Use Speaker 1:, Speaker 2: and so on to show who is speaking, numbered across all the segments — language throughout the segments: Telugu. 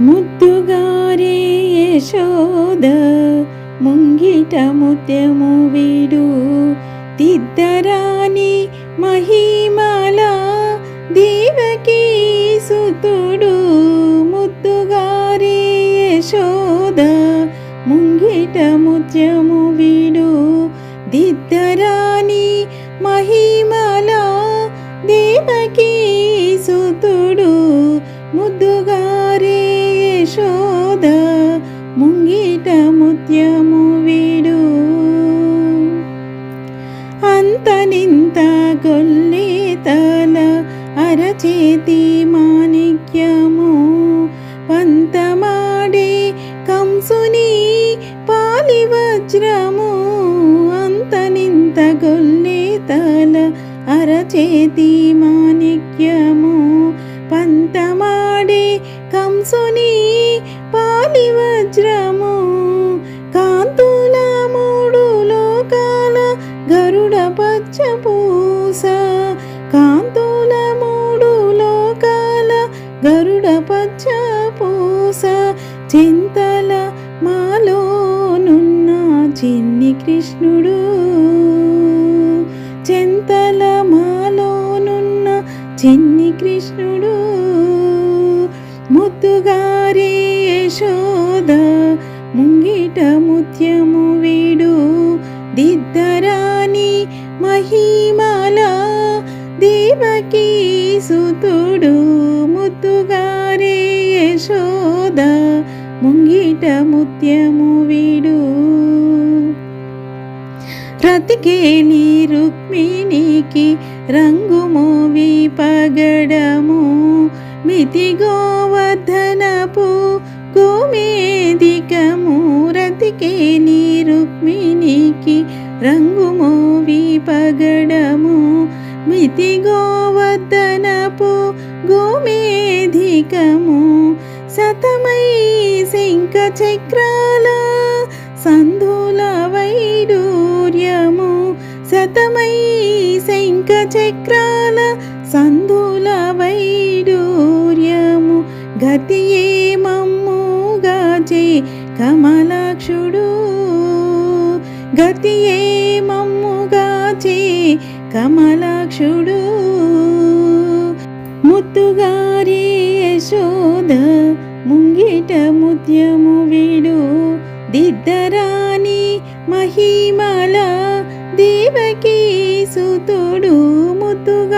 Speaker 1: ముద్దుగారే యశోద ముంగిట ముత్యము వీడు. తిద్దరాని మహిమల దేవకీ సుతుడు. ముద్దుగారే యశోద ముంగిట ముత్యము వీడు. దిద్దరాని మహిమల ముత్యము వీడు. అంతనింత గొల్లి తల అరచేతి మాణిక్యము. పంతమాడే కంసుని పాలి వజ్రము అంతనింత గొల్లి తల అరచేతి మాణిక్యము. పంతమా కంసుని పాలి వజ్రము కాంతుల మూడు లోకాల గరుడ పచ్చ పూస కాంతుల మూడు లోకాల గరుడ పచ్చ పూస చింతల మాలోనున్న చిన్ని కృష్ణుడు. చింతల మాలోనున్న చిన్ని కృష్ణుడు. ముద్దుగారే యశోద ముంగిట ముత్యము వీడు. దిద్దరాని మహిమల దేవకీ సుతుడు ముద్దుగారే యశోద ముంగిట ముత్యము వీడు. రతికేలి రుక్మిణికి రంగు మోవి పగడము మితి గోవర్ధనపు గోమేదికము రతికేలి రుక్మిణికి రంగు మోవి పగడము మితి గోవర్ధనపు గోమేధికము సతమై శంఖ చక్రాల సంధుల వైడూర్యము. సతమై శంఖ చక్రాల సంధు కమలాక్షుడు గతియే మమ్ముగాచే కమలాక్షుడు. ముత్తుగారి యశోద ముంగిట ముత్యము వీడు. దిద్దరాని మహిమల దేవకీ సుతుడు ముత్తుగా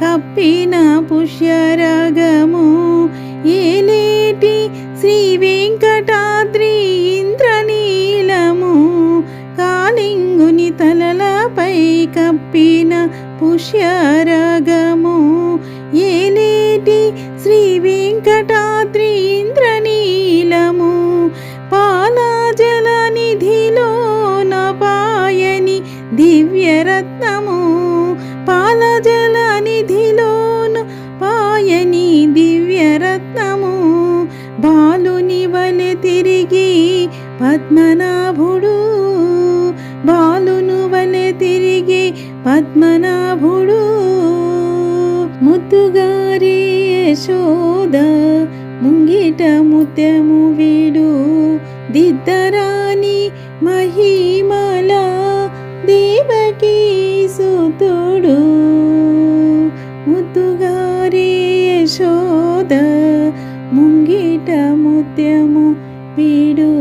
Speaker 1: కప్పిన పుష్యరాగము. ఏలేటి శ్రీ వెంకటాద్రి ఇంద్రనీలము. కాళింగుని తలలపై కప్పిన పుష్యరాగము. ఏలేటి శ్రీ వెంకటాద్రి ఇంద్రనీలము. పాలాజల నిధిలో నపాయని దివ్యరత్నం పద్మనాభుడు బాలును వలె తిరిగి పద్మనాభుడు. ముద్దుగారి యశోద ముంగిట ముత్యము వీడు. దిద్దరాని మహిమల దేవకీ సుతుడు. ముద్దుగారి యశోద ముంగిట ముత్యము వీడు.